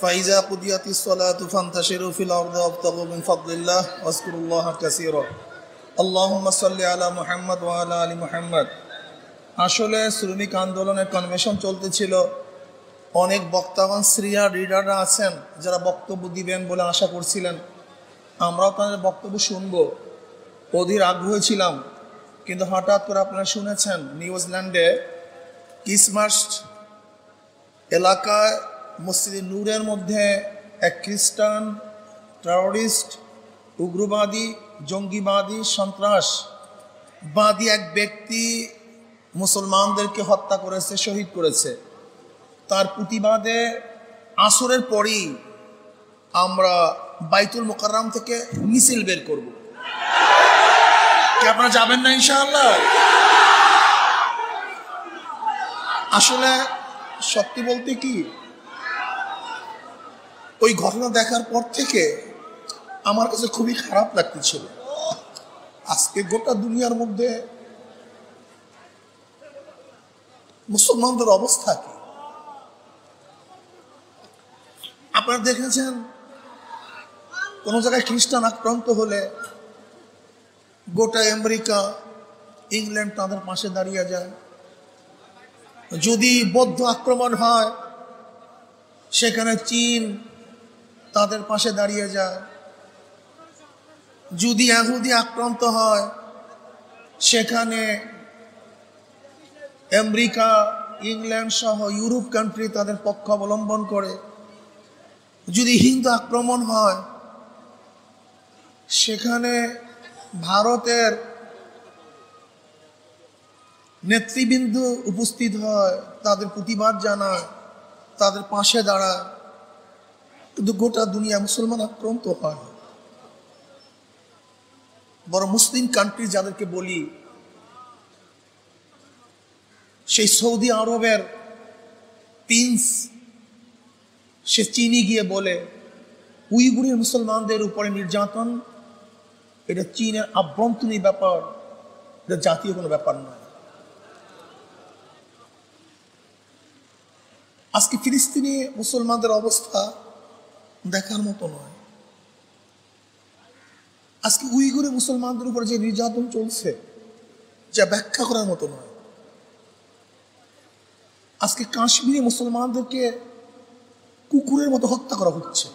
ফাইজা কুদিয়াতি সলা তুফান তাশিরু ফিল আরদ আবতাগু মিন ফাদলিল্লাহ ওয়াজকুরুল্লাহ কাসীরা আল্লাহুম্মা সাল্লি আলা মুহাম্মদ ওয়া আলা আলি মুহাম্মদ আসলে শ্রমিক আন্দোলনের কনভেনশন চলতেছিল। অনেক বক্তাগণ শ্রিয়া রিডাররা আছেন, যারা বক্তব্য দিবেন বলে আশা করছিলেন। আমরাও তাদের বক্তব্য শুনব। অধীর আগ্রহ ছিলাম, কিন্তু হঠাৎ করে আপনারা শুনেছেন নিউজিল্যান্ডে কিসমাস্ট এলাকায় মসজিদে নূরের মধ্যে এক খ্রিস্টান, টেরোরিস্ট, উগ্রবাদী, জঙ্গিবাদী সন্ত্রাসবাদী এক ব্যক্তি মুসলমানদেরকে হত্যা করেছে, শহীদ করেছে। তার প্রতিবাদে আসরের পরই আমরা বাইতুল মোকাররাম থেকে মিছিল বের করব। কি আপনারা যাবেন না ইনশাআল্লাহ? আসলে সত্যি বলতে কি ওই ঘটনা দেখার পর থেকে আমার কাছে খুবই খারাপ লাগতেছিল। আজকে গোটা দুনিয়ার মধ্যে মুসলমানদের অবস্থা কি? আপনারা দেখেছেন, কোন জায়গায় খ্রিস্টান আক্রান্ত হলে গোটা আমেরিকা, ইংল্যান্ড তাদের পাশে দাঁড়িয়ে যায়। যদি বৌদ্ধ আক্রমণ হয়, সেখানে চীন তাদের পাশে দাঁড়িয়ে যায়। যদি এহুদি আক্রান্ত হয়, সেখানে আমেরিকা, ইংল্যান্ড সহ ইউরোপ কান্ট্রি তাদের পক্ষ অবলম্বন করে। যদি হিন্দু আক্রমণ হয়, সেখানে ভারতের নেতৃবৃন্দ উপস্থিত হয়, তাদের প্রতিবাদ জানায়, তাদের পাশে দাঁড়ায়। কিন্তু গোটা দুনিয়া মুসলমান আক্রান্ত হয়। বড় মুসলিম কান্ট্রি যাদেরকে বলি, সেই সৌদি আরবের প্রিন্স সে চিনি গিয়ে বলে, উইগুরের মুসলমানদের উপরে নির্যাতন, এটা চীনের আভ্যন্তরীণ ব্যাপার, এটা জাতীয় কোনো ব্যাপার নয়। আজকে ফিলিস্তিনি মুসলমানদের অবস্থা দেখার মতো নয়। আজকে উইগুরে মুসলমানদের উপরে যে নির্যাতন চলছে, যা ব্যাখ্যা করার মতো নয়। আজকে কাশ্মীরে মুসলমানদেরকে কুকুরের মতো হত্যা করা হচ্ছে।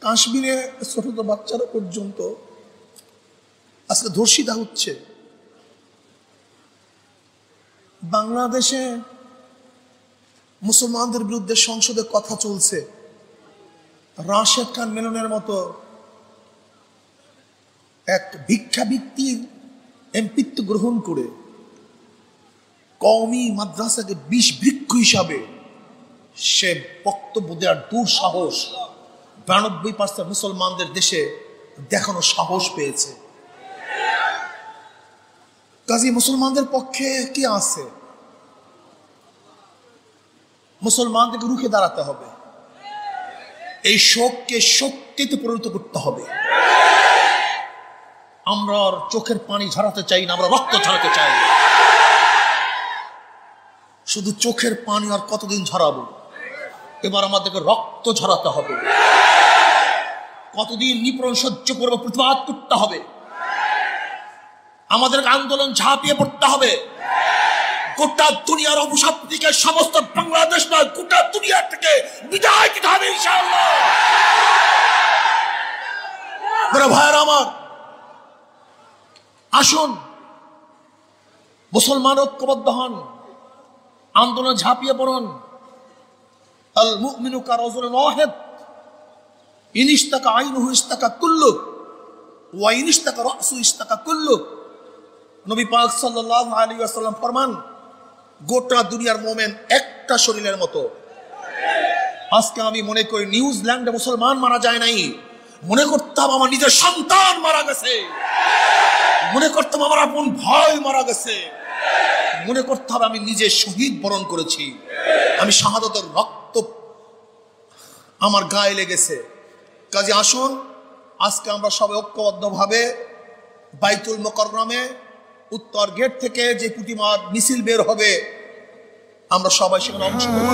কাশ্মীরে ছোট ছোট বাচ্চারা পর্যন্ত আজকে ধর্ষিতা হচ্ছে। বাংলাদেশে মুসলমানদের বিরুদ্ধে সংসদে কথা চলছে। রাশেদ খান মেলনের মতো এক ভিক্ষাবৃত্তির এমপিত্ব গ্রহণ করে কওমি মাদ্রাসাকে বিষ বৃক্ষ হিসাবে সে বক্তব্য দেওয়ার দূর সাহস বিরানব্বই পার্সেন্ট মুসলমানদের দেশে দেখানো সাহস পেয়েছে। কাজী মুসলমানদের পক্ষে কি আছে? মুসলমানদেরকে রুখে দাঁড়াতে হবে। এই শোককে শক্তিতে পরিণত করতে হবে। আমরা চোখের পানি ঝরাতে চাই না, আমরা রক্ত ঝরাতে চাই। শুধু চোখের পানি আর কতদিন ঝরাবো? এবার আমাদেরকে রক্ত ঝরাতে হবে। কতদিন নিপরণ সহ্য করব, প্রতিবাদ করতে হবে। আমাদের আন্দোলন ঝাঁপিয়ে পড়তে হবে। গোটা দুনিয়ার অভিশাপ থেকে সমস্ত বাংলাদেশ নয়, গোটা দুনিয়ার থেকে বিদায় দিতে হবে ভাইয়ের আমার, আসুন। মুসলমান ঐক্যবদ্ধ হন, আন্দোলন ঝাঁপিয়ে পড়ুন। আল মুমিনু কারজুল ওয়াহিদ ইনিস্তাকা আইনুহু ইস্তাকা কুল্লু, ওয়া ইনিস্তাকা রাসু ইস্তাকা কুল্লু। নবী পাক সাল্লাল্লাহু আলাইহি ওয়াসাল্লাম ফরমান গোটা দুনিয়ার মোমেন একটা শরীরের মতো। আজকে আমি মনে করি নিউজিল্যান্ডে মুসলমান মারা যায় নাই। মনে করতাম আমার নিজের সন্তান মারা গেছে। মনে করতাম আমার আপন ভয় মারা গেছে। মনে করতে হবে আমি নিজে শহীদ বরণ করেছি। আমি শাহাদতের রক্ত আমার গায়ে লেগেছে। কাজে আসুন, আজকে আমরা সবাই ঐক্যবদ্ধভাবে বাইতুল মোকরমে উত্তর গেট থেকে যে পুটিমার মিছিল বের হবে আমরা সবাই সেখানে অংশগ্রহণ